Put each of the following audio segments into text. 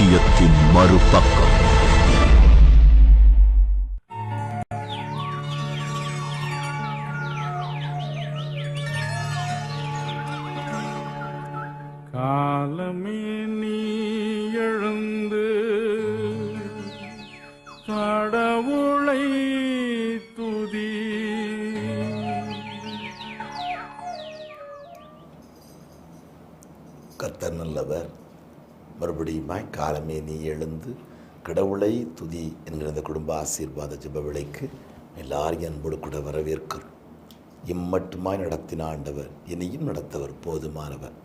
சத்தியத்தின் மறுபக்கம். காலமே நீ எழுந்து கடவுளை துதி என்கிற இந்த குடும்ப ஆசீர்வாத ஜெப விலைக்கு எல்லாரையும் அன்போடு கூட வரவேற்கிறோம். இம்மட்டுமாய் நடத்தின ஆண்டவர் என்னையும் நடத்தவர் போதுமானவர்.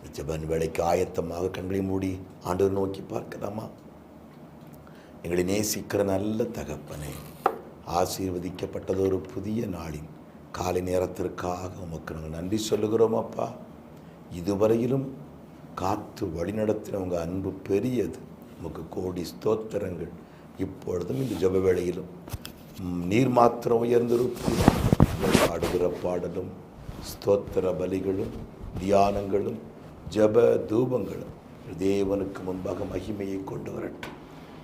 ஜபன் ஜெபன் வேலைக்கு ஆயத்தமாக கண்களை மூடி ஆண்டவர் நோக்கி பார்க்கலாமா? எங்களை நேசிக்கிற நல்ல தகப்பனே ஆசீர்வதிக்கப்பட்டதொரு புதிய நாளின் காலை நேரத்திற்காக உமக்கு நாங்கள் நன்றி சொல்லுகிறோம் அப்பா. இதுவரையிலும் காத்து வழிநடத்தின உங்கள் அன்பு பெரியது. நமக்கு கோடி ஸ்தோத்திரங்கள். இப்பொழுதும் இந்த ஜப வேளையிலும் நீர் மாத்திரம் உயர்ந்திருப்பீர். பாடுகிற பாடலும் ஸ்தோத்திர பலிகளும் தியானங்களும் ஜெப தூபங்களும் தேவனுக்கு முன்பாக மகிமையை கொண்டு வரட்டும்.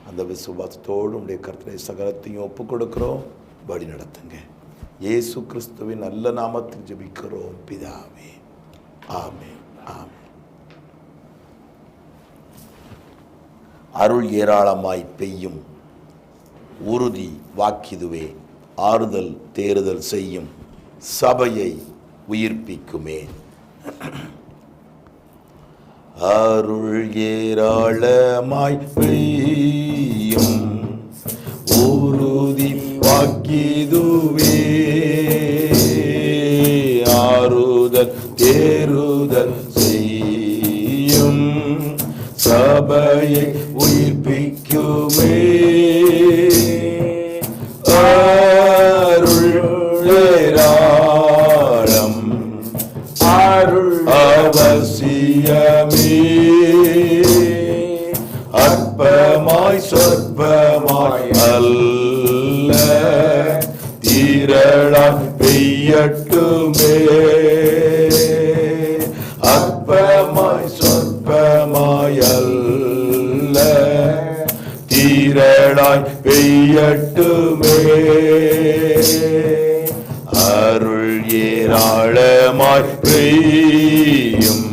அந்த விசுவாசத்தோடு உடைய கர்த்தனை சகலத்தையும் ஒப்புக் கொடுக்குறோம். வழி நடத்துங்க. இயேசு கிறிஸ்துவின் நல்ல நாமத்தில் ஜெபிக்கிறோம். பிதாவே. ஆமே ஆமே அருள் ஏராளமாய் பெய்யும். உறுதி வாக்கிதுவே ஆறுதல் தேறுதல் செய்யும். சபையை உயிர்ப்பிக்குமே. அருள் ஏராளமாய் பெய்யும். உறுதி வாக்கிதுவே ஆறுதல் தேறுதல் சபையை உயிர்ப்பிக்குமே. அருள் அருள் அவசியமே. அற்பமாய் சொற்பமாய் அல்ல. தீரளாய் பெய்யட்டுமே. பெய்யும்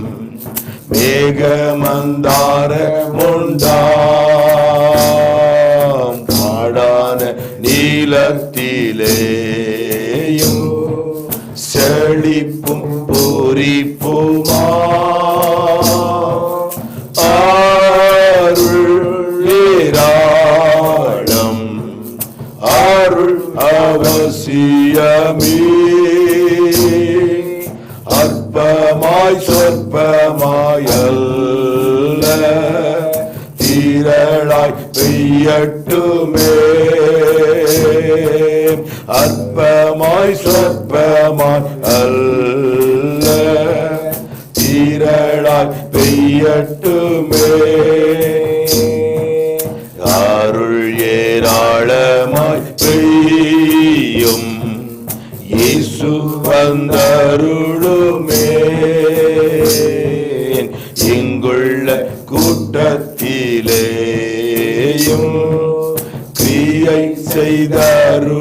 மேகமந்தார முண்டாம் காடான நீலத்திலேயும் செழிப்பும் பூரிப்புமா அருள் அவசியமே. சொற்பமாய் அல்ல. தீரளாய் பெய்யட்டுமே. அருள் ஏராளமாய் பெய்யும். இயேசு வந்தருளுமே. இங்குள்ள கூட்டத்திலேயும் கிரியை செய்தருளுமே.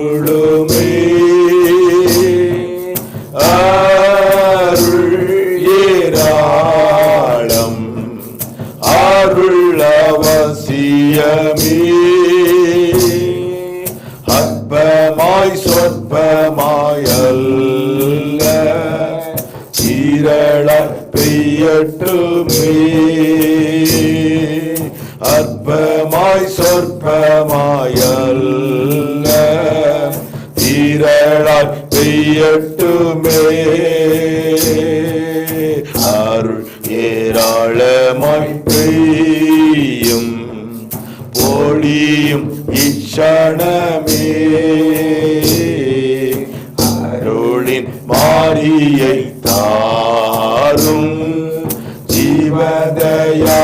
പൊളിയും ഇക്ഷണമേ അരുളിൻ മാറിയൈ ജീവദയാ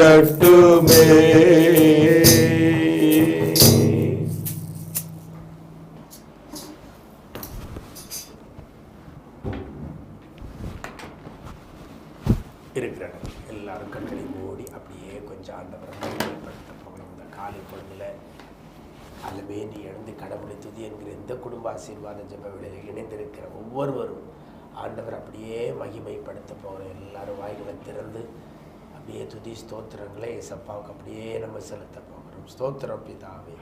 பெய்யட்டுமே இருக்கிற இடம் எல்லாரும் கண்களை மூடி அப்படியே கொஞ்சம் ஆண்டவரை மகிமைப்படுத்த போகணும் இந்த காலை பொழுதுல அல்லவே நீ எழுந்து கடவுளை துதி என்கிற இந்த குடும்ப ஆசீர்வாத ஜெப வேளையில் இணைந்திருக்கிற ஒவ்வொருவரும் ஆண்டவர் அப்படியே மகிமைப்படுத்த போகிறோம் எல்லாரும் வாய்களை திறந்து அப்படியே துதி ஸ்தோத்திரங்களை ஏசப்பாவுக்கு அப்படியே நம்ம செலுத்த போகிறோம் ஸ்தோத்திரம் பிதாவே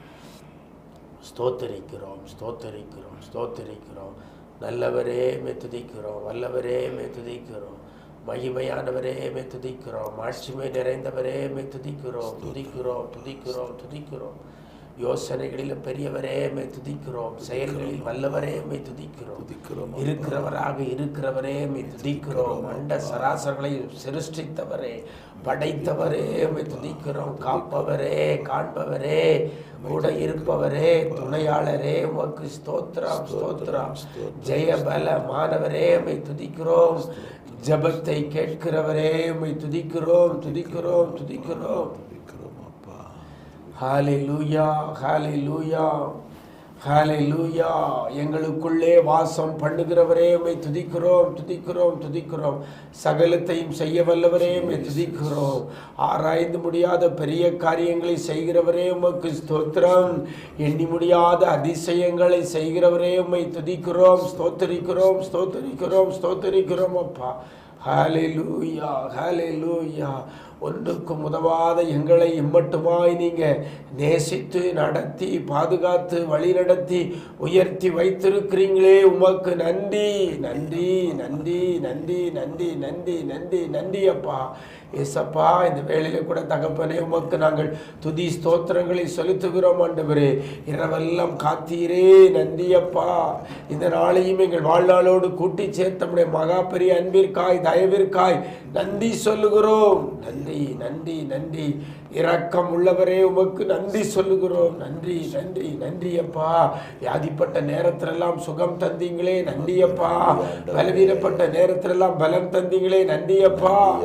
ஸ்தோத்தரிக்கிறோம் ஸ்தோத்தரிக்கிறோம் ஸ்தோத்தரிக்கிறோம். நல்லவரே மே துதிக்கிறோம் வல்லவரே மே துதிக்கிறோம் மகிமையானவரே மே துதிக்கிறோம் ஆட்சிமை நிறைந்தவரே மே துதிக்கிறோம் துதிக்கிறோம் துதிக்கிறோம் துதிக்கிறோம். யோசனைகளில் பெரியவரே மே துதிக்கிறோம். செயல்களில் வல்லவரே மே துதிக்கிறோம். துதிக்கிறோம். இருக்கிறவராக இருக்கிறவரே மே துதிக்கிறோம். அண்ட சராசரங்களை சிருஷ்டித்தவரே படைத்தவரே மே துதிக்கிறோம். காப்பவரே காண்பவரே கூட இருப்பவரே துணையாளரே உமக்கு ஸ்தோத்திரம் ஸ்தோத்திரம் ஜெய பல மாணவரே மை துதிக்கிறோம். ஜெபத்தை கேட்கிறவரே மை துதிக்கிறோம். துதிக்கிறோம் துதிக்கிறோம். ஹalleluya ஹalleluya ஹalleluya. எங்களுக்குள்ளே வாசம் பண்ணுகிறவரே உம்மை துதிக்கிறோம் துதிக்கிறோம் துதிக்கிறோம். சகலத்தையும் செய்ய வல்லவரே உம்மை துதிக்கிறோம். ஆராய்ந்து முடியாத பெரிய காரியங்களை செய்கிறவரே உமக்கு ஸ்தோத்திரம். எண்ணி முடியாத அதிசயங்களை செய்கிறவரே உம்மை துதிக்கிறோம் ஸ்தோத்தரிக்கிறோம் ஸ்தோத்தரிக்கிறோம் ஸ்தோத்தரிக்கிறோம் அப்பா. ஹalleluya ஹalleluya. ஒன்றுக்கும் உதவாத எங்களை இம்மட்டுமாய் நீங்கள் நேசித்து நடத்தி பாதுகாத்து வழிநடத்தி உயர்த்தி வைத்திருக்கிறீங்களே உமக்கு நன்றி. நன்றி நன்றி நன்றி நன்றி நன்றி நன்றி நன்றி அப்பா. ஏசப்பா இந்த வேலையில் கூட தகப்பனே உமக்கு நாங்கள் துதி ஸ்தோத்திரங்களை செலுத்துகிறோம் ஆண்டவரே. இரவெல்லாம் காத்தீரே. நன்றியப்பா இந்த நாளையும் எங்கள் வாழ்நாளோடு கூட்டி சேர்த்தமுடைய மகா பெரிய அன்பிற்காய் தயவிற்காய் நன்றி சொல்லுகிறோம். நன்றி நன்றி நன்றி இரக்கம் உள்ளவரே உமக்கு நன்றி சொல்லுகிறோம். நன்றி நன்றி நன்றி அப்பா. வியாதிப்பட்ட நேரத்திலெல்லாம் சுகம் தந்தீங்களே. நன்றி அப்பா. பலவீனப்பட்ட நேரத்திலெல்லாம் பலம் தந்தீங்களே. நன்றி அப்பா.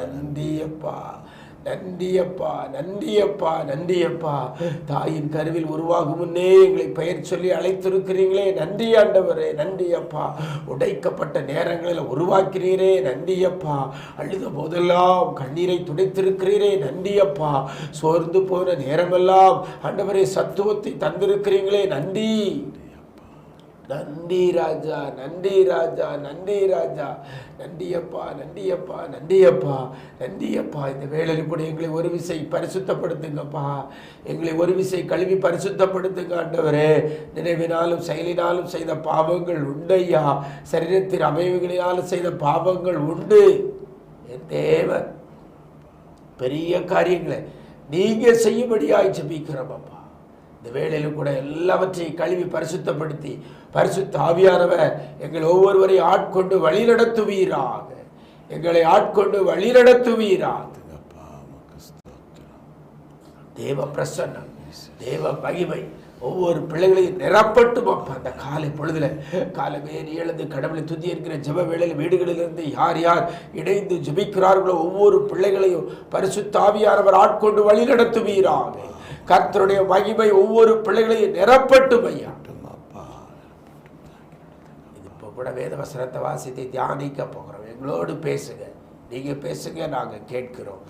நன்றி அப்பா. நன்றியப்பா நன்றியப்பா நன்றியப்பா. தாயின் கருவில் உருவாகும் முன்னே எங்களை பெயர் சொல்லி அழைத்திருக்கிறீங்களே. நன்றி ஆண்டவரே நன்றியப்பா. உடைக்கப்பட்ட நேரங்களில் உருவாக்கிறீரே நன்றியப்பா. அழுத போதெல்லாம் கண்ணீரை துடைத்திருக்கிறீரே நன்றியப்பா. சோர்ந்து போன நேரமெல்லாம் ஆண்டவரே சத்துவத்தை தந்திருக்கிறீங்களே நன்றி. நன்றி ராஜா நன்றி ராஜா நன்றி ராஜா. நன்றியப்பா நன்றியப்பா நன்றியப்பா நன்றியப்பா. இந்த வேலையில் கூட எங்களை ஒரு விசை பரிசுத்தப்படுத்துங்கப்பா. எங்களை ஒரு விசை கழுவி பரிசுத்தப்படுத்துங்க ஆண்டவரே. நினைவினாலும் செயலினாலும் செய்த பாவங்கள் உண்டையா சரீரத்தின் அமைவுகளினாலும் செய்த பாவங்கள் உண்டு. என் தேவன் பெரிய காரியங்களை நீங்க செய்யும்படியாக ஜபிக்கிறோம் அப்பா. இந்த வேலையில் கூட எல்லாவற்றையும் கழுவி பரிசுத்தப்படுத்தி பரிசுத்த ஆவியானவர் எங்கள் ஒவ்வொருவரையும் ஆட்கொண்டு வழிநடத்துவீராக. எங்களை ஆட்கொண்டு வழிநடத்துவீராக. தேவ பிரசன்னம் தேவ மகிமை ஒவ்வொரு பிள்ளைகளையும் நிரப்பட்டும் அப்பா. அந்த காலை பொழுதுல காலமே நீ எழுந்து கடவுளை துதி இருக்கிற ஜப வேளையில் வீடுகளிலிருந்து யார் யார் இணைந்து ஜபிக்கிறார்களோ ஒவ்வொரு பிள்ளைகளையும் பரிசுத்தாவியானவர் ஆட்கொண்டு வழி நடத்துவீராக கர்த்தருடைய மகிமை ஒவ்வொரு பிள்ளைகளையும் நிரப்பட்டும் ஐயா. கூட வேத வசனத்தை வாசித்து தியானிக்க போகிறோம். எங்களோடு பேசுங்க. நீங்கள் பேசுங்க நாங்கள் கேட்கிறோம்.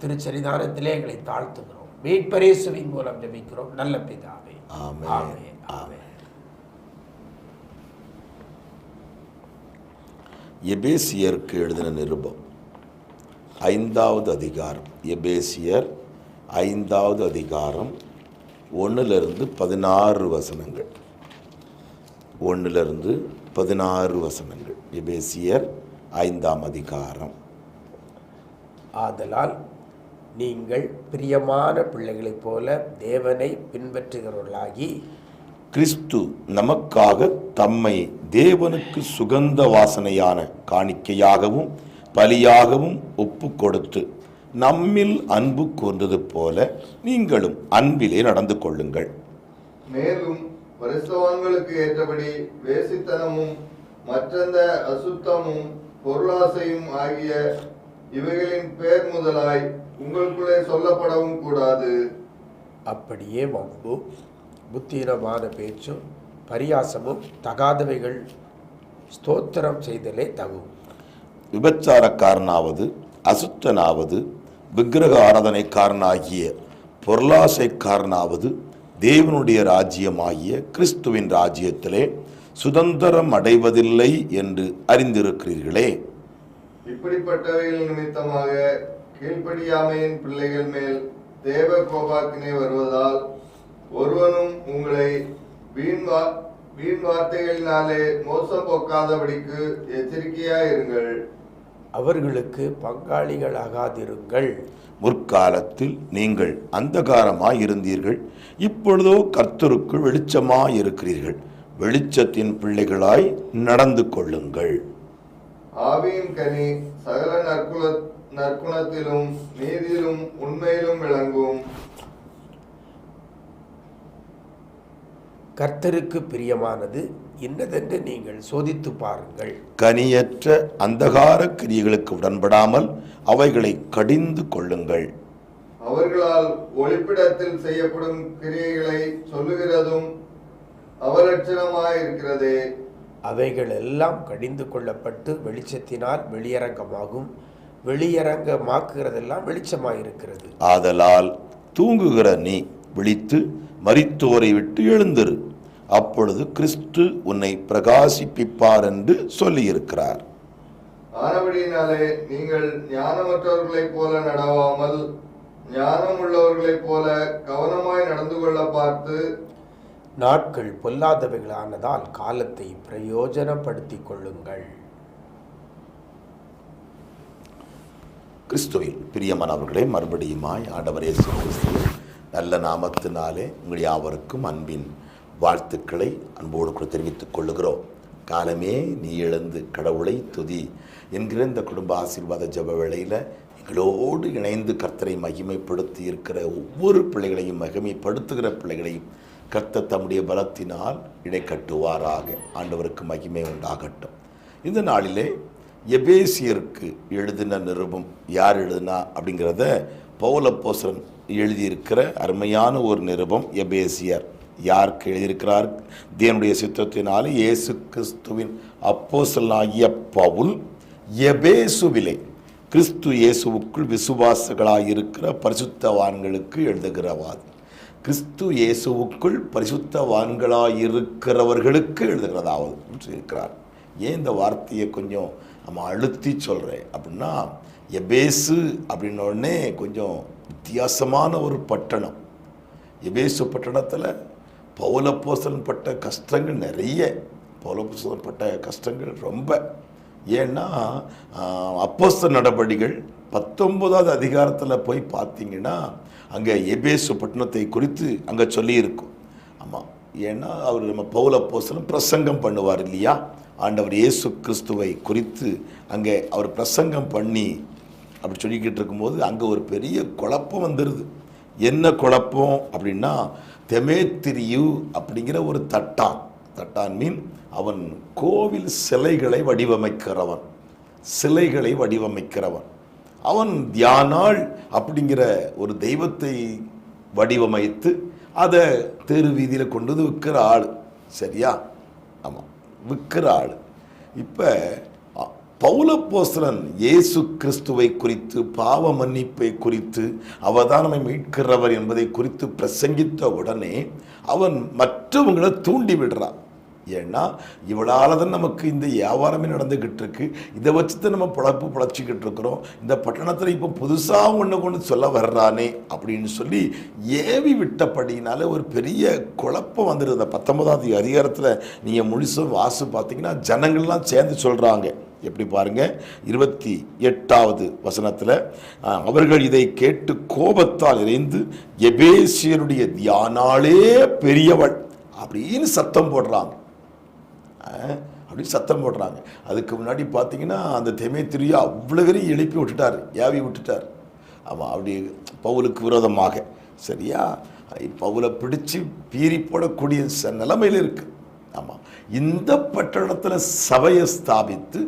திருச்சரிதானத்திலே எங்களை தாழ்த்துகிறோம். மீட்பரேசுவின் மூலம் ஜெபிக்கிறோம். நல்ல பிதாவே. ஆமென். ஆமென். எபேசியருக்கு எழுதின நிருபம். ஐந்தாவது அதிகாரம். எபேசியர் ஐந்தாவது அதிகாரம் ஒன்றிலிருந்து பதினாறு வசனங்கள். ஒன்றிலிருந்து பதினாறு வசனங்கள். எபேசியர் ஐந்தாம் அதிகாரம். ஆதலால் நீங்கள் பிரியமான பிள்ளைகளைப் போல தேவனை பின்பற்றுகிறவர்களாகி கிறிஸ்து நமக்காக தம்மை தேவனுக்கு சுகந்த வாசனையான காணிக்கையாகவும் பலியாகவும் ஒப்பு கொடுத்து நம்மில் அன்பு கூர்ந்தது போல நீங்களும் அன்பிலே நடந்து கொள்ளுங்கள். மேலும் பரிசுத்தவான்களுக்கு ஏற்றபடி வேசித்தனமும் மற்றந்த அசுத்தமும் பொருளாசையும் ஆகிய இவைகளின் பேர் முதலாய் உங்களுக்குள்ளே சொல்லப்படவும் கூடாது. அப்படியே வம்பு புத்தீனமான பேச்சும் பரியாசமும் தகாதவைகள் ஸ்தோத்திரம் செய்தலே தகும் விபச்சாரக்காரனாவது அசுத்தனாவது விக்கிரக ஆராதனைக்காரனாகிய பொருளாசைக்காரனாவது தேவனுடைய ராஜ்யமாகிய கிறிஸ்துவின் ராஜ்யத்திலே சுதந்திரம் அடைவதில்லை என்று அறிந்திருக்கிறீர்களே. இப்படிப்பட்டவைகள் நிமித்தமாக கீழ்ப்படியாமையின் பிள்ளைகள் மேல் தேவ கோபாக்கினை வருவதால் ஒருவனும் உங்களை வீண் வீண் வார்த்தைகளினாலே மோசம் போக்காதபடிக்கு எச்சரிக்கையாயிருங்கள். அவர்களுக்கு பங்காளிகளாகாதிருங்கள். முற்காலத்தில் நீங்கள் அந்தகாரமாய் இருந்தீர்கள் இப்பொழுதோ கர்த்தருக்குள் வெளிச்சமாய் இருக்கிறீர்கள் வெளிச்சத்தின் பிள்ளைகளாய் நடந்து கொள்ளுங்கள் ஆவியின் கனி சகல நற்குல நற்குணத்திலும் நீதியிலும் உண்மையிலும் விளங்கும். கர்த்தருக்கு பிரியமானது இன்னதென்று நீங்கள் சோதித்து பாருங்கள். கனியற்ற அந்தகார கிரியைகளுக்கு உடன்படாமல் அவைகளை கடிந்து கொள்ளுங்கள். அவர்களால் ஒளிப்பிடத்தில் செய்யப்படும் கிரியைகளை சொல்லுகிறதும் அவலட்சணமாயிருக்கிறதே. அவைகள் எல்லாம் கடிந்து கொள்ளப்பட்டு வெளிச்சத்தினால் வெளியரங்கமாகும். வெளியரங்கமாக்குகிறதெல்லாம் வெளிச்சமாயிருக்கிறது. ஆதலால் தூங்குகிற நீ விழித்து மரித்தோரை விட்டு எழுந்திரு. அப்பொழுது கிறிஸ்து உன்னை பிரகாசிப்பிப்பார் என்று சொல்லியிருக்கிறார். ஆனபடியினாலே நீங்கள் ஞானமற்றவர்களைப் போல நடவாமல் ஞானம் உள்ளவர்களைப் போல கவனமாய் நடந்து கொள்ள பார்த்து நாட்கள் பொல்லாதவைகளானதால் காலத்தை பிரயோஜனப்படுத்திக் கொள்ளுங்கள். கிறிஸ்துவில் பிரியமானவர்களே மறுபடியுமாய் ஆண்டவர் இயேசு கிறிஸ்துவின் நல்ல நாமத்தினாலே உங்கள் யாவருக்கும் அன்பின் வாழ்த்துக்களை அன்போடு கூட தெரிவித்துக் கொள்ளுகிறோம். காலமே நீ எழுந்து கடவுளை துதி என்கிற இந்த குடும்ப ஆசீர்வாத ஜப வேளையில் எங்களோடு இணைந்து கர்த்தரை மகிமைப்படுத்தி இருக்கிற ஒவ்வொரு பிள்ளைகளையும் மகிமைப்படுத்துகிற பிள்ளைகளையும் கர்த்தர் தம்முடைய பலத்தினால் இடை கட்டுவாராக ஆண்டவருக்கு மகிமை உண்டாகட்டும். இந்த நாளிலே எபேசியருக்கு எழுதின நிருபம் யார் எழுதினா அப்படிங்கிறத பௌலப்போசரன் எழுதியிருக்கிற அருமையான ஒரு நிருபம் எபேசியர். யாருக்கு எழுதியிருக்கிறார்? தேவனுடைய சித்தத்தினாலே இயேசு கிறிஸ்துவின் அப்போஸ்தலனாகிய பவுல் எபேசுவிலே கிறிஸ்து இயேசுவுக்குள் விசுவாசங்களாயிருக்கிற பரிசுத்தவான்களுக்கு எழுதுகிறவாது கிறிஸ்து இயேசுவுக்குள் பரிசுத்தவான்களாயிருக்கிறவர்களுக்கு எழுதுகிறதாவது இருக்கிறார் ஏன் இந்த வார்த்தையை கொஞ்சம் நம்ம அழுத்தி சொல்கிறேன் அப்படின்னா எபேசு அப்படின்னோடனே கொஞ்சம் வித்தியாசமான ஒரு பட்டணம். எபேசு பட்டணத்தில் பௌலப்போசலன் பட்ட கஷ்டங்கள் நிறைய பௌலப்போசலன் பட்ட கஷ்டங்கள் ரொம்ப. ஏன்னா அப்போஸ்த நடவடிகள் பத்தொன்பதாவது அதிகாரத்தில் போய் பார்த்தீங்கன்னா அங்கே எபேசு பட்டணத்தை குறித்து அங்கே சொல்லியிருக்கும். ஆமாம் ஏன்னா அவர் நம்ம பவுல பிரசங்கம் பண்ணுவார் இல்லையா? ஆண்டவர் இயேசு கிறிஸ்துவை குறித்து அங்கே அவர் பிரசங்கம் பண்ணி அப்படி சொல்லிக்கிட்டு இருக்கும்போது அங்கே ஒரு பெரிய குழப்பம் வந்துடுது என்ன குழப்பம் அப்படின்னா தெமேத்திரியு அப்படிங்கிற ஒரு தட்டான். தட்டான் மீன் அவன் கோவில் சிலைகளை வடிவமைக்கிறவன். சிலைகளை வடிவமைக்கிறவன். அவன் தியானாள் அப்படிங்கிற ஒரு தெய்வத்தை வடிவமைத்து அதை தெரு வீதியில் கொண்டு வந்து விற்கிற ஆள். சரியா? ஆமாம் விற்கிற ஆள். இப்போ பௌலப்போஸ்தலன் இயேசு கிறிஸ்துவை குறித்து பாவ மன்னிப்பை குறித்து அவதானமை மீட்கிறவர் என்பதை குறித்து பிரசங்கித்த உடனே அவன் மற்றவங்களை தூண்டி விடுறான். ஏன்னா இவளால் தான் நமக்கு இந்த வியாபாரமே நடந்துக்கிட்டு இருக்கு இதை வச்சு தான் நம்ம பிழப்பு பிழைச்சிக்கிட்டு இருக்கிறோம். இந்த பட்டணத்தில் இப்போ புதுசாக ஒன்று கொண்டு சொல்ல வர்றானே அப்படின்னு சொல்லி ஏவி விட்டபடினால ஒரு பெரிய குழப்பம் வந்துடுது. பத்தொன்பதாவது அதிகாரத்தில் நீங்கள் முழுசும் வாசு பார்த்தீங்கன்னா ஜனங்கள்லாம் சேர்ந்து சொல்கிறாங்க எப்படி பாருங்க? இருபத்தி எட்டாவது வசனத்தில் அவர்கள் இதை கேட்டு கோபத்தால் இறைந்து எபேசியருடைய தியானாலே பெரியவள் அப்படின்னு சத்தம் போடுறாங்க. அப்படின்னு சத்தம் போடுறாங்க. அதுக்கு முன்னாடி பார்த்தீங்கன்னா அந்த தெமேத்திரியா அவ்வளோ பேரையும் எழுப்பி விட்டுட்டார் ஏவி விட்டுட்டார். ஆமாம் அப்படி பவுலுக்கு விரோதமாக சரியா? பவுலை பிடிச்சு பீறி போடக்கூடிய ச- நிலைமையில இருக்கு. ஆமாம் இந்த பட்டணத்தில் சபையை ஸ்தாபித்து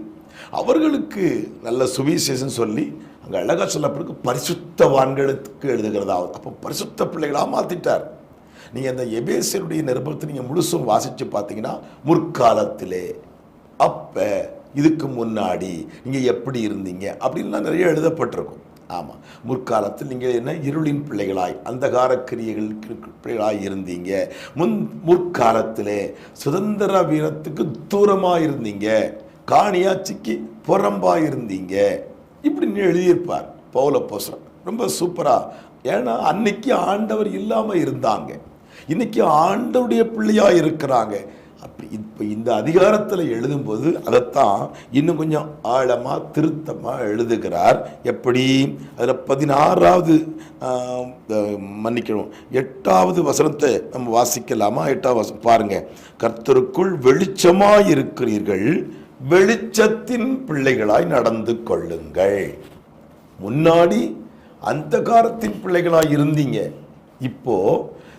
அவர்களுக்கு நல்ல சுவிசேஷம் சொல்லி அங்கே அழகாக சொல்லப்பட்டிருக்கு பரிசுத்தவான்களுக்கு எழுதுகிறதாவது அப்போ பரிசுத்த பிள்ளைகளாக மாற்றிட்டார் நீங்கள் அந்த எபேசியருடைய நிருபத்தை நீங்கள் முழுசும் வாசித்து பார்த்தீங்கன்னா முற்காலத்திலே. அப்போ இதுக்கு முன்னாடி நீங்கள் எப்படி இருந்தீங்க அப்படின்லாம் நிறைய எழுதப்பட்டிருக்கும். ஆமாம் முற்காலத்தில் நீங்கள் என்ன இருளின் பிள்ளைகளாய் அந்தகார கிரியைகள் பிள்ளைகளாய் இருந்தீங்க. முன் முற்காலத்திலே சுதந்திர வீரத்துக்கு தூரமாக இருந்தீங்க. காணியாட்சிக்கு புறம்பாக இருந்தீங்க இப்படின்னு எழுதியிருப்பார். பவுல போசன் ரொம்ப சூப்பராக ஏன்னா அன்னைக்கு ஆண்டவர் இல்லாமல் இருந்தாங்க. இன்னைக்கு ஆண்டவருடைய பிள்ளையாக இருக்கிறாங்க. அப்படி இப்போ இந்த அதிகாரத்தில் எழுதும்போது அதைத்தான் இன்னும் கொஞ்சம் ஆழமாக திருத்தமாக எழுதுகிறார். எப்படி? அதில் பதினாறாவது மன்னிக்கணும். எட்டாவது வசனத்தை நம்ம வாசிக்கலாமா? எட்டாவது வசனம் பாருங்கள் கர்த்தருக்குள் வெளிச்சமாக இருக்கிறீர்கள் வெளிச்சத்தின் பிள்ளைகளாய் நடந்து கொள்ளுங்கள். முன்னாடி அந்த காலத்தின் பிள்ளைகளாய் இருந்தீங்க. இப்போ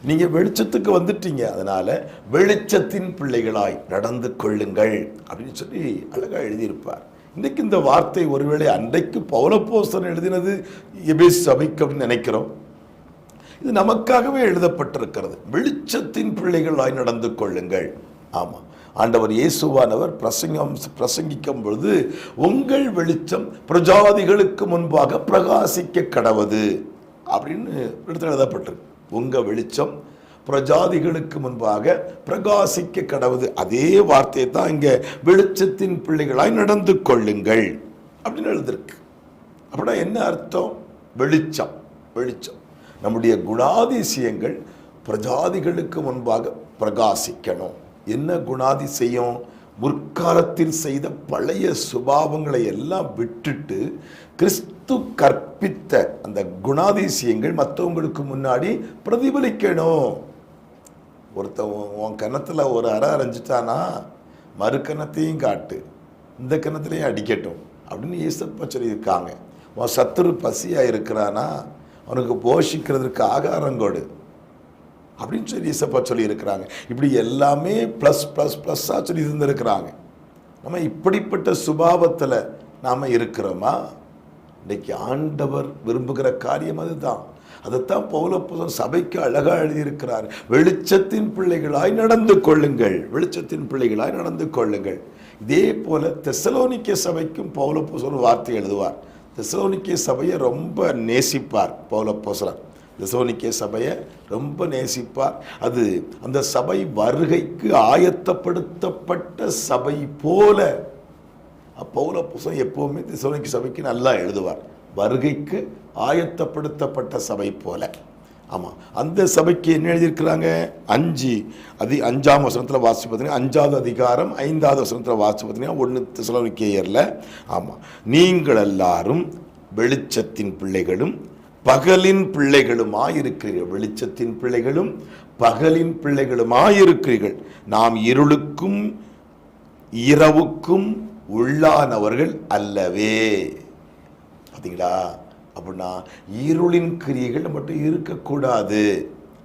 நீங்க வெளிச்சத்துக்கு வந்துட்டீங்க. அதனால வெளிச்சத்தின் பிள்ளைகளாய் நடந்து கொள்ளுங்கள் அப்படின்னு சொல்லி அழகா எழுதியிருப்பார். இன்னைக்கு இந்த வார்த்தை ஒருவேளை அன்றைக்கு பௌலப்போஸ்தலன் எழுதினது எபிஸ் சபைக்கு அப்படின்னு நினைக்கிறோம். இது நமக்காகவே எழுதப்பட்டிருக்கிறது. வெளிச்சத்தின் பிள்ளைகளாய் நடந்து கொள்ளுங்கள். ஆமாம் ஆண்டவர் இயேசுவானவர் பிரசங்கம் பிரசங்கிக்கும் பொழுது உங்கள் வெளிச்சம் பிரஜாதிகளுக்கு முன்பாக பிரகாசிக்க கடவது. அப்படின்னு இடத்துல எழுதப்பட்டிருக்கு. உங்கள் வெளிச்சம் பிரஜாதிகளுக்கு முன்பாக பிரகாசிக்க கடவுது. அதே வார்த்தையை தான் இங்கே வெளிச்சத்தின் பிள்ளைகளாய் நடந்து கொள்ளுங்கள் அப்படின்னு எழுதிருக்கு. அப்படின்னா என்ன அர்த்தம்? வெளிச்சம் வெளிச்சம். நம்முடைய குணாதிசயங்கள் பிரஜாதிகளுக்கு முன்பாக பிரகாசிக்கணும். என்ன குணாதிசயம்? முற்காலத்தில் செய்த பழைய சுபாவங்களை எல்லாம் விட்டுட்டு கிறிஸ்து கற்பித்த அந்த குணாதிசயங்கள் மற்றவங்களுக்கு முன்னாடி பிரதிபலிக்கணும். ஒருத்தன் உன் கணத்தில் ஒரு அறை அரைஞ்சிட்டானா? மறு கன்னத்தையும் காட்டு. இந்த கன்னத்திலையும் அடிக்கட்டும் அப்படின்னு இயேசப்பா சொல்லியிருக்காங்க. உன் சத்துரு பசியாக இருக்கிறானா? அவனுக்கு போஷிக்கிறதுக்கு ஆகாரம் கொடு. அப்படின்னு சொல்லி இசப்பா சொல்லியிருக்கிறாங்க. இப்படி எல்லாமே ப்ளஸ் ப்ளஸ் ப்ளஸ்ஸாக சொல்லி இருந்திருக்கிறாங்க. நம்ம இப்படிப்பட்ட சுபாவத்தில் நாம் இருக்கிறோமா? இன்றைக்கி ஆண்டவர் விரும்புகிற காரியம் அதுதான். அதைத்தான் பௌலப்புதன் சபைக்கு அழகாக எழுதியிருக்கிறார். வெளிச்சத்தின் பிள்ளைகளாய் நடந்து கொள்ளுங்கள். வெளிச்சத்தின் பிள்ளைகளாய் நடந்து கொள்ளுங்கள். இதே போல தெசலோனிக்கே சபைக்கும் பௌலப்போசன் வார்த்தை எழுதுவார். தெசலோனிக்க சபையை ரொம்ப நேசிப்பார் பௌலப்போசலர் தெசோனிக்கே சபையை ரொம்ப நேசிப்பார் அது அந்த சபை வருகைக்கு ஆயத்தப்படுத்தப்பட்ட சபை போல. பௌல புசம் எப்பவுமே தெசோனிக்கு சபைக்கு நல்லா எழுதுவார். வருகைக்கு ஆயத்தப்படுத்தப்பட்ட சபை போல. ஆமாம் அந்த சபைக்கு என்ன எழுதியிருக்கிறாங்க? அஞ்சு அதி அஞ்சாம் வசனத்தில் வாசி பார்த்தீங்கன்னா அஞ்சாவது அதிகாரம் ஐந்தாவது வசனத்தில் வாசி பார்த்தீங்கன்னா ஒன்று தெசலோனிக்கேயரில். ஆமாம் நீங்கள் எல்லாரும் வெளிச்சத்தின் பிள்ளைகளும் பகலின் பிள்ளைகளுமாயிருக்கிறீர்கள். வெளிச்சத்தின் பிள்ளைகளும் பகலின் பிள்ளைகளுமாயிருக்கிறீர்கள். நாம் இருளுக்கும் இரவுக்கும் உள்ளானவர்கள் அல்லவே. பார்த்தீங்களா அப்படின்னா இருளின் கிரியைகள் மட்டும் இருக்கக்கூடாது.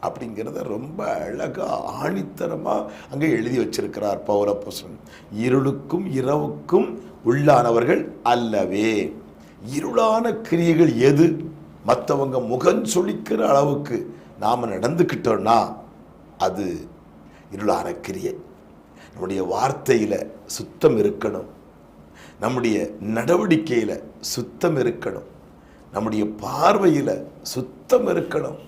அப்படிங்கிறத ரொம்ப அழகா ஆணித்தரமாக அங்கே எழுதி வச்சிருக்கிறார் பௌரப்போசன் இருளுக்கும் இரவுக்கும் உள்ளானவர்கள் அல்லவே. இருளான கிரியைகள் எது? மற்றவங்க முகம் சுளிக்கிற அளவுக்கு நாம் நடந்துக்கிட்டோம்னா அது இருளான கிரியை நம்முடைய வார்த்தையில் சுத்தம் இருக்கணும். நம்முடைய நடவடிக்கையில் சுத்தம் இருக்கணும். நம்முடைய பார்வையில் சுத்தம் இருக்கணும்.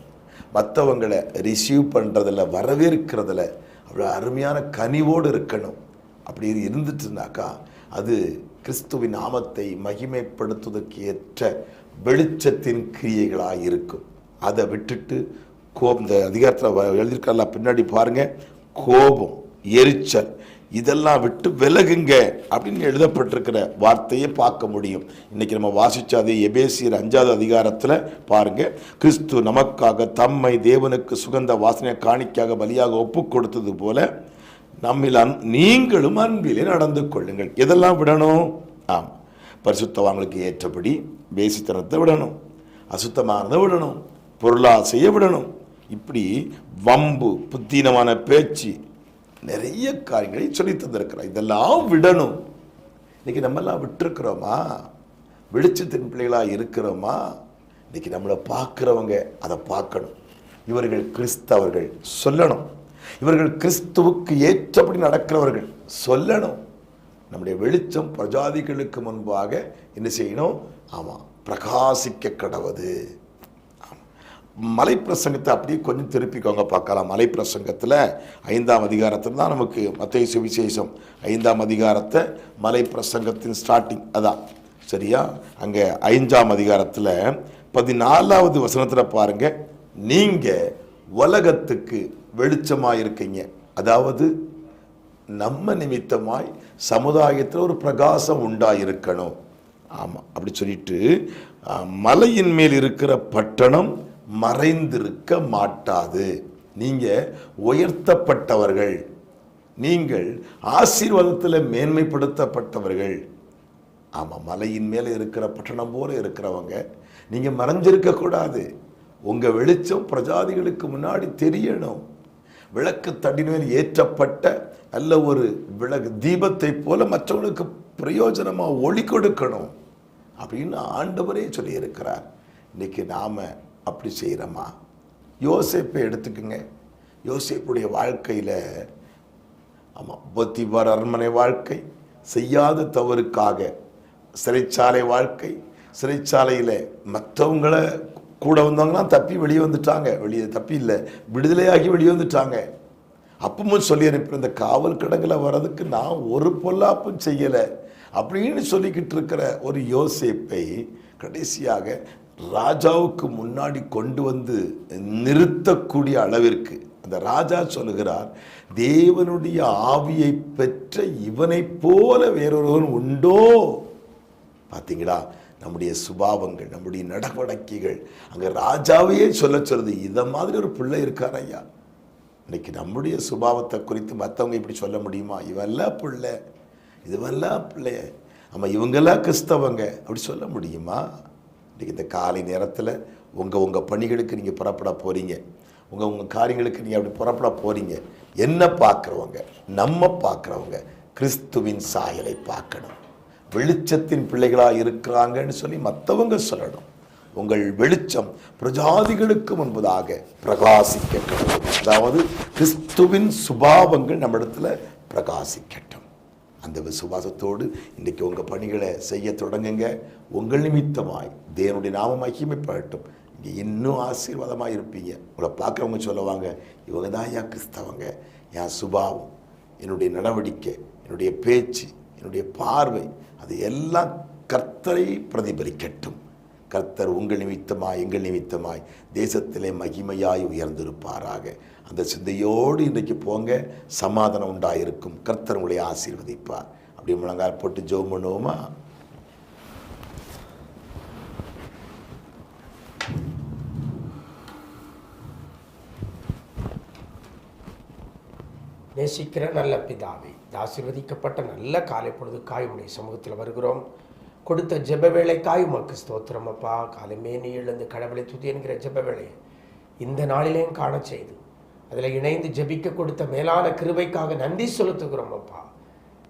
மற்றவங்களை ரிசீவ் பண்ணுறதில் வரவேற்கிறதுல அவ்வளோ அருமையான கனிவோடு இருக்கணும். அப்படி இருந்துட்டுனாக்கா அது கிறிஸ்துவின் நாமத்தை மகிமைப்படுத்துவதற்கு ஏற்ற வெளிச்சத்தின் கிரியைகளாக இருக்கும். அதை விட்டுட்டு கோபம் இந்த அதிகாரத்தில் எழுதியிருக்கல பின்னாடி பாருங்க. கோபம் எரிச்சல் இதெல்லாம் விட்டு விலகுங்க அப்படின்னு எழுதப்பட்டிருக்கிற வார்த்தையை பார்க்க முடியும். இன்னைக்கு நம்ம வாசிச்சாதே எபேசியர் அஞ்சாவது அதிகாரத்தில் பாருங்க. கிறிஸ்து நமக்காக தம்மை தேவனுக்கு சுகந்த வாசனை காணிக்காக பலியாக ஒப்பு கொடுத்தது போல நம்மில் அன் நீங்களும் அன்பிலே நடந்து கொள்ளுங்கள். எதெல்லாம் விடணும்? ஆம். பரிசுத்தவங்களுக்கு ஏற்றபடி வேசித்தனத்தை விடணும் அசுத்தமானதை விடணும் பொருளாசையை விடணும். இப்படி வம்பு புத்தீனமான பேச்சு நிறைய காரியங்களை சொல்லி தந்திருக்கிறார். இதெல்லாம் விடணும். இன்னைக்கு நம்மெல்லாம் விட்டுருக்குறோமா? வெளிச்சத்தின் பிள்ளைகளாக இருக்கிறோமா? இன்னைக்கு நம்மளை பார்க்குறவங்க அதை பார்க்கணும். இவர்கள் கிறிஸ்தவர்கள் சொல்லணும். இவர்கள் கிறிஸ்துவுக்கு ஏற்றபடி நடக்கிறவர்கள் சொல்லணும். நம்முடைய வெளிச்சம் பிரஜாதிகளுக்கு முன்பாக என்ன செய்யணும்? ஆமாம் பிரகாசிக்க கடவுது மலை பிரசங்கத்தை அப்படியே கொஞ்சம் திருப்பிக்கோங்க பார்க்கலாம். மலை பிரசங்கத்தில் ஐந்தாம் அதிகாரத்தில் தான் நமக்கு மத்திய சுவிசேஷம் ஐந்தாம் அதிகாரத்தை மலை பிரசங்கத்தின் ஸ்டார்டிங் அதான். சரியா? அங்கே ஐந்தாம் அதிகாரத்தில் பதினாலாவது வசனத்தில் பாருங்கள் நீங்கள் உலகத்துக்கு வெளிச்சமாக இருக்கீங்க அதாவது நம்ம நிமித்தமாய் சமுதாயத்தில் ஒரு பிரகாசம் உண்டாயிருக்கணும். ஆமாம் அப்படி சொல்லிட்டு மலையின் மேல் இருக்கிற பட்டணம் மறைந்திருக்க மாட்டாது. நீங்கள் உயர்த்தப்பட்டவர்கள். நீங்கள் ஆசீர்வாதத்தில் மேன்மைப்படுத்தப்பட்டவர்கள். ஆமாம் மலையின் மேலே இருக்கிற பட்டணம் போல இருக்கிறவங்க. நீங்கள் மறைஞ்சிருக்கக்கூடாது உங்கள் வெளிச்சம் பிரஜாதிகளுக்கு முன்னாடி தெரியணும். விளக்கு தடிமேல் ஏற்றப்பட்ட நல்ல ஒரு விளக்கு தீபத்தை போல மற்றவங்களுக்கு பிரயோஜனமாக ஒளி கொடுக்கணும். அப்படின்னு ஆண்டவரே சொல்லியிருக்கிறார். இன்னைக்கு நாம் அப்படி செய்கிறோமா யோசிப்பை எடுத்துக்கோங்க. யோசிப்புடைய வாழ்க்கையில் ஆமாம் பொத்திபார் அரண்மனை வாழ்க்கை செய்யாத தவறுக்காக சிறைச்சாலை வாழ்க்கை சிறைச்சாலையில் மற்றவங்கள கூட வந்தவங்களாம் தப்பி வெளியே வந்துட்டாங்க. வெளியே தப்பி இல்லை விடுதலையாகி வெளியே வந்துட்டாங்க. அப்பவும் சொல்லி அனுப்பி இந்த காவல் கிடங்கில் வர்றதுக்கு நான் ஒரு பொல்லாப்பும் செய்யலை. அப்படின்னு சொல்லிக்கிட்டு இருக்கிற ஒரு யோசேப்பை கடைசியாக ராஜாவுக்கு முன்னாடி கொண்டு வந்து நிறுத்தக்கூடிய அளவிற்கு அந்த ராஜா சொல்லுகிறார் தேவனுடைய ஆவியை பெற்ற இவனைப் போல வேறொருவன் உண்டோ? பார்த்தீங்களா? நம்முடைய சுபாவங்கள் நம்முடைய நடவடிக்கைகள். அங்கே ராஜாவையே சொல்ல சொல்லுது இதை மாதிரி ஒரு பிள்ளை இருக்கார் ஐயா. இன்னைக்கு நம்முடைய சுபாவத்தை குறித்து மற்றவங்க இப்படி சொல்ல முடியுமா? இவெல்லாம் பிள்ளை. இதுவெல்லாம் பிள்ளை ஆமாம் இவங்கெல்லாம் கிறிஸ்தவங்க. அப்படி சொல்ல முடியுமா? இன்றைக்கி இந்த காலை நேரத்தில் உங்கள் உங்கள் பணிகளுக்கு நீங்கள் புறப்பட போகிறீங்க உங்கள் உங்கள் காரியங்களுக்கு நீங்கள் அப்படி புறப்பட போகிறீங்க என்ன பார்க்குறவங்க? நம்ம பார்க்குறவங்க கிறிஸ்துவின் சாயலை பார்க்கணும். வெளிச்சத்தின் பிள்ளைகளாக இருக்கிறாங்கன்னு சொல்லி மற்றவங்க சொல்லணும். உங்கள் வெளிச்சம் பிரஜாதிகளுக்கு முன்பதாக பிரகாசிக்கட்டும். அதாவது கிறிஸ்துவின் சுபாவங்கள் நம்மிடத்தில் பிரகாசிக்கட்டும். அந்த விசுவாசத்தோடு இன்றைக்கி உங்கள் பணிகளை செய்ய தொடங்குங்க. உங்கள் நிமித்தமாய் தேவனுடைய நாம மகிமைப்படட்டும். இங்கே இன்னும் ஆசீர்வாதமாக இருப்பீங்க. உங்களை பார்க்குறவங்க சொல்லுவாங்க இவங்க தான் யா கிறிஸ்தவங்க. என் சுபாவம் என்னுடைய நடவடிக்கை என்னுடைய பேச்சு என்னுடைய பார்வை அது எல்லாம் கர்த்தரை பிரதிபலிக்கட்டும். கர்த்தர் உங்கள் நிமித்தமாய் எங்கள் நிமித்தமாய் தேசத்திலே மகிமையாய் உயர்ந்திருப்பாராக. அந்த சிந்தையோடு இன்றைக்கு போங்க சமாதானம் உண்டாயிருக்கும். கர்த்தர் உங்களை ஆசீர்வதிப்பார். அப்படி முழங்கால் போட்டு ஜோம் பண்ணுவோமா நேசிக்கிற நல்ல பிதாவை இந்த ஆசீர்வதிக்கப்பட்ட நல்ல காலை பொழுது உடைய சமூகத்தில் வருகிறோம். கொடுத்த ஜெப வேலைக்காய் உமக்கு ஸ்தோத்திரம் அப்பா. காலமே நீ எழுந்து கடவுளை துதி என்கிற ஜெப வேலையை இந்த நாளிலேயும் காண செய்து அதில் இணைந்து ஜெபிக்க கொடுத்த மேலான கிருபைக்காக நன்றி செலுத்துகிறோம் அப்பா.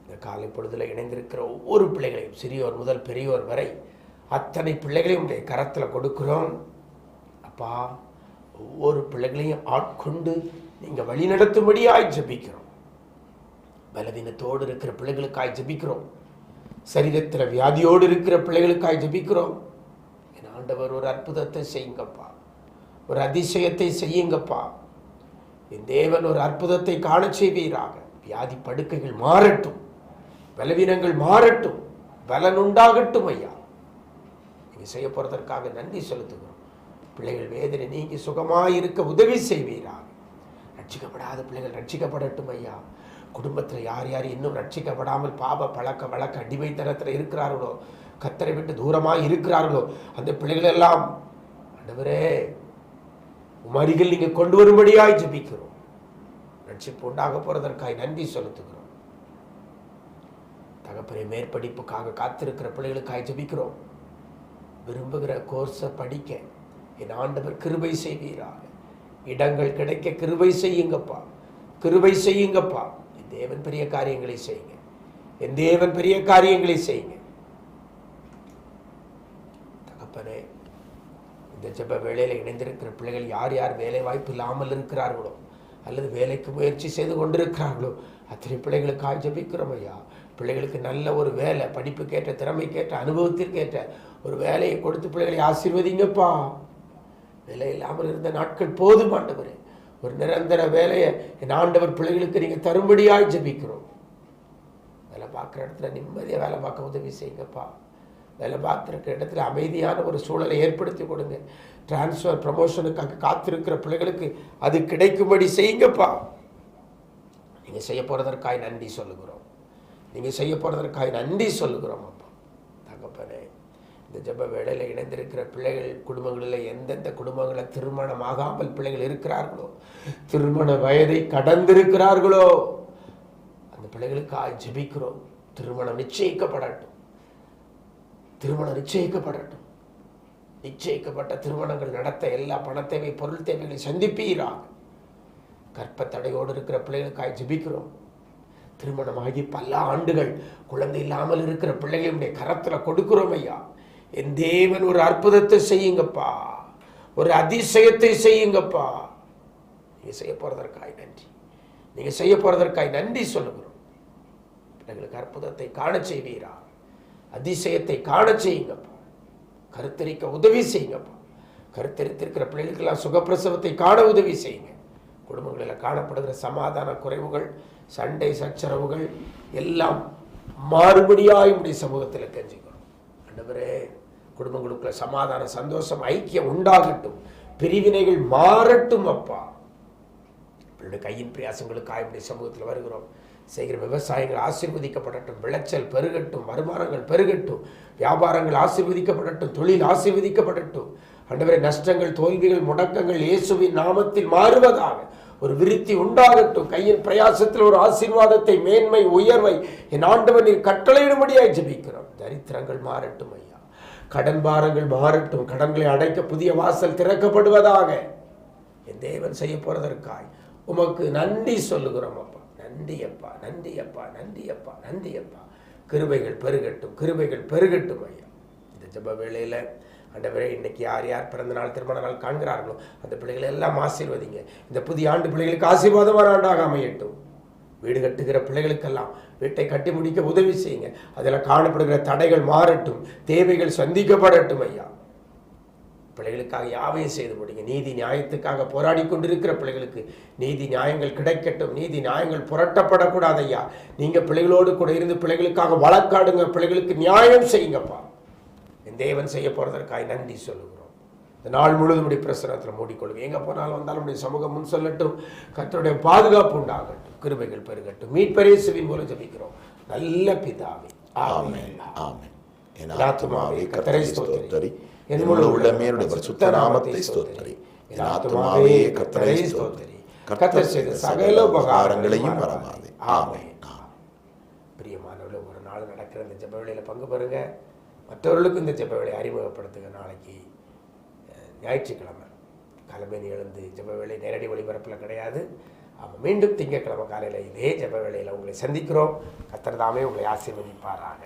இந்த காலை பொழுதில் இணைந்திருக்கிற ஒவ்வொரு பிள்ளைகளையும் சிறியோர் முதல் பெரியோர் வரை அத்தனை பிள்ளைகளையும் உடைய கரத்தில் கொடுக்குறோம். அப்பா ஒவ்வொரு பிள்ளைகளையும் ஆட்கொண்டு நீங்கள் வழிநடத்தும்படியாய் ஜெபிக்கிறோம். பலவீனத்தோடு இருக்கிற பிள்ளைகளுக்காய் ஜபிக்கிறோம். சரீரத்தில் வியாதியோடு இருக்கிற பிள்ளைகளுக்காய் ஜெபிக்கிறோம். என் ஆண்டவர் ஒரு அற்புதத்தை செய்யுங்கப்பா. ஒரு அதிசயத்தை செய்யுங்கப்பா. என் தேவன் ஒரு அற்புதத்தை காண செய்வீராக. வியாதி படுக்கைகள் மாறட்டும். பலவீனங்கள் மாறட்டும். பலன் உண்டாகட்டும் ஐயா. நீங்கள் செய்ய போகிறதற்காக நன்றி செலுத்துகிறோம். பிள்ளைகள் வேதனை நீங்கி சுகமாக இருக்க உதவி செய்வீராக. ரட்சிக்கப்படாத பிள்ளைகள் ரட்சிக்கப்படட்டும் ஐயா. குடும்பத்தில் யார் யார் இன்னும் ரட்சிக்கப்படாமல் பாப பழக்க வழக்க அடிமைத்தனத்தில் இருக்கிறார்களோ கத்தரை விட்டு தூரமாக இருக்கிறார்களோ அந்த பிள்ளைகள் எல்லாம் ஆண்டவரே உம் நீங்கள் கொண்டு வரும்படியாய் ஜபிக்கிறோம். ரட்சிப்பு உண்டாக போகிறதற்காய் நன்றி செலுத்துகிறோம். தகப்பனை மேற்படிப்புக்காக காத்திருக்கிற பிள்ளைகளுக்காய் ஜபிக்கிறோம். விரும்புகிற கோர்ஸை படிக்க. என் ஆண்டவர் கிருபை செய்வீராக. இடங்கள் கிடைக்க கிருபை செய்யுங்கப்பா. கிருபை செய்யுங்கப்பா. என் தேவன் பெரிய காரியங்களை செய்யுங்க. என் தேவன் பெரிய காரியங்களை செய்யுங்க. தகப்பனே இந்த ஜெப வேலையில் இணைந்திருக்கிற பிள்ளைகள் யார் யார் வேலை வாய்ப்பு இல்லாமல் இருக்கிறார்களோ அல்லது வேலைக்கு முயற்சி செய்து கொண்டிருக்கிறார்களோ அத்தனை பிள்ளைகளுக்காக ஜபிக்கிறோம் ஐயா. பிள்ளைகளுக்கு நல்ல ஒரு வேலை படிப்புக்கேற்ற திறமைக்கேற்ற அனுபவத்திற்கேற்ற ஒரு வேலையை கொடுத்து பிள்ளைகளை ஆசீர்வதிங்கப்பா. வேலை இல்லாமல் இருந்த நாட்கள் போதும் ஆண்டவர். ஒரு நிரந்தர வேலையை என் ஆண்டவர் பிள்ளைகளுக்கு நீங்கள் தரும்படியாக ஜெபிக்கிறோம். வேலை பார்க்குற இடத்துல நிம்மதியாக வேலை பார்க்க உதவி செய்யுங்கப்பா. வேலை பார்த்துருக்க இடத்துல அமைதியான ஒரு சூழலை ஏற்படுத்தி கொடுங்க. டிரான்ஸ்ஃபர் ப்ரமோஷனுக்காக காத்திருக்கிற பிள்ளைகளுக்கு அது கிடைக்கும்படி செய்யுங்கப்பா. நீங்கள் செய்ய போகிறதற்காய் நன்றி சொல்லுகிறோம். நீங்கள் செய்ய போகிறதற்காய் நன்றி சொல்லுகிறோம் அப்பா. தகப்பனே இந்த ஜெப வேலையில் இணைந்திருக்கிற பிள்ளைகள் குடும்பங்களில் எந்தெந்த குடும்பங்களில் திருமணம் ஆகாமல் பிள்ளைகள் இருக்கிறார்களோ திருமண வயதை கடந்திருக்கிறார்களோ அந்த பிள்ளைகளுக்காக ஜெபிக்கிறோம். திருமணம் நிச்சயிக்கப்படட்டும். திருமணம் நிச்சயிக்கப்படட்டும். நிச்சயிக்கப்பட்ட திருமணங்கள் நடத்த எல்லா பண தேவை பொருள் தேவைகளை சந்திப்பீராக. கற்பத்தடையோடு இருக்கிற பிள்ளைகளுக்காக ஜெபிக்கிறோம். திருமணமாகி பல ஆண்டுகள் குழந்தை இல்லாமல் இருக்கிற பிள்ளைகளுடைய கரத்தில் கொடுக்கிறோம் ஐயா. என் தேவன் ஒரு அற்புதத்தை செய்யுங்கப்பா. ஒரு அதிசயத்தை செய்யுங்கப்பா. நீங்கள் செய்ய போகிறதற்காய் நன்றி. நீங்கள் செய்ய போகிறதற்காய் நன்றி சொல்லுகிறோம். பிள்ளைகளுக்கு அற்புதத்தை காண செய்வீரா அதிசயத்தை காண செய்யுங்கப்பா. கருத்தரிக்க உதவி செய்யுங்கப்பா. கருத்தரித்திருக்கிற பிள்ளைகளுக்கெல்லாம் சுகப்பிரசவத்தை காண உதவி செய்யுங்க. குடும்பங்களில் காணப்படுகிற சமாதான குறைவுகள் சண்டை சச்சரவுகள் எல்லாம் மாறுபடியாய் இப்படி சமூகத்தில் கெஞ்சிக்கிறோம் ஆண்டவரே குடும்பங்களுக்குள்ள சமாதான சந்தோஷம் ஐக்கியம் உண்டாகட்டும். பிரிவினைகள் மாறட்டும் அப்பா. அவருடைய கையின் பிரயாசங்களுக்காக இப்படி சமூகத்தில் வருகிறோம். செய்கிற விவசாயங்கள் ஆசீர்வதிக்கப்படட்டும் விளைச்சல் பெருகட்டும் வருமானங்கள் பெருகட்டும் வியாபாரங்கள் ஆசீர்வதிக்கப்படட்டும் தொழில் ஆசீர்வதிக்கப்படட்டும். அண்டவரை நஷ்டங்கள் தோல்விகள் முடக்கங்கள் இயேசுவின் நாமத்தில் மாறுவதாக ஒரு விருத்தி உண்டாகட்டும். கையின் பிரயாசத்தில் ஒரு ஆசீர்வாதத்தை மேன்மை உயர்வை என் ஆண்டவன் நீர் கட்டளையிடும்படியாய் ஜெபிக்கிறோம். தரித்திரங்கள் மாறட்டும் ஐயா. கடன் பாரங்கள் மாறட்டும். கடன்களை அடைக்க புதிய வாசல் திறக்கப்படுவதாக என் தேவன் செய்ய போறதற்காய் உமக்கு நன்றி சொல்லுகிறோம் நந்தியப்பா நந்தியப்பா நந்தியப்பா நந்தியப்பா கிருபைகள் பெருகட்டும் கிருபைகள் பெருகட்டும் ஐயா. இந்த ஜப வேளையில் ஆண்டவரே இன்னைக்கு யார் யார் பிறந்த நாள் திருமண நாள் காண்கிறார்களோ அந்த பிள்ளைகளை எல்லாம் ஆசீர்வதிங்க. இந்த புதிய ஆண்டு பிள்ளைகளுக்கு ஆசீர்வாதமான ஆண்டாக அமையட்டும். வீடு கட்டுகிற பிள்ளைகளுக்கெல்லாம் வீட்டை கட்டி முடிக்க உதவி செய்யுங்க. அதில் காணப்படுகிற தடைகள் மாறட்டும் தேவைகள் சந்திக்கப்படட்டும் ஐயா. பிள்ளைகளுக்காக யாவையும் செய்து முடிங்க. நீதி நியாயத்துக்காக போராடி கொண்டிருக்கிற பிள்ளைகளுக்கு நீதி நியாயங்கள் கிடைக்கட்டும். நீதி நியாயங்கள் புரட்டப்படக்கூடாது ஐயா நீங்க பிள்ளைகளோடு கூட இருந்து பிள்ளைகளுக்காக வழக்காடுங்க. பிள்ளைகளுக்கு நியாயம் செய்யுங்கப்பா. என் தேவன் செய்ய போறதற்காக நன்றி சொல்லுகிறோம். இந்த நாள் முழுவதும் இப்படி பிரசனத்தில் மூடிக்கொள்ளுங்க. எங்க போனாலும் வந்தாலும் உடைய சமூகம் முன் சொல்லட்டும். கர்த்தருடைய பாதுகாப்பு உண்டாகட்டும். கிருபைகள் பெருகட்டும். மீட்பரேசுவின் மூலம் ஜபிக்கிறோம். நல்ல பிதாவே. ஆமென். ஆமென். என் ஆத்துமாவே கர்த்தரை ஸ்தோத்தரி. என் என் முழு முழு உள்ளமேனுடைய பரிசுத்த நாமத்தை ஸ்தோத்தரி. என் ஆத்துமாவே கர்த்தரை ஸ்தோத்தரி. கர்த்தர் செய்த சகல உபகாரங்களையும் மறவாதே ஆமென். பிரியமானவர்களே ஒரு நாள் நடக்கிற இந்த ஜெப வேளையில் பங்கு பெறுங்க. மற்றவர்களுக்கும் இந்த ஜெப வேலையை அறிமுகப்படுத்துங்க. நாளைக்கு ஞாயிற்றுக்கிழமை. கிளம்பி எழுந்து ஜெப வேலை நேரடி ஒளிபரப்பில் கிடையாது. ஆமாம் மீண்டும் திங்கட்கிழமை காலையில் இதே ஜெப வேளையில் உங்களை சந்திக்கிறோம். கத்தர் தாமே உங்களை ஆசீர்வதிப்பாராக.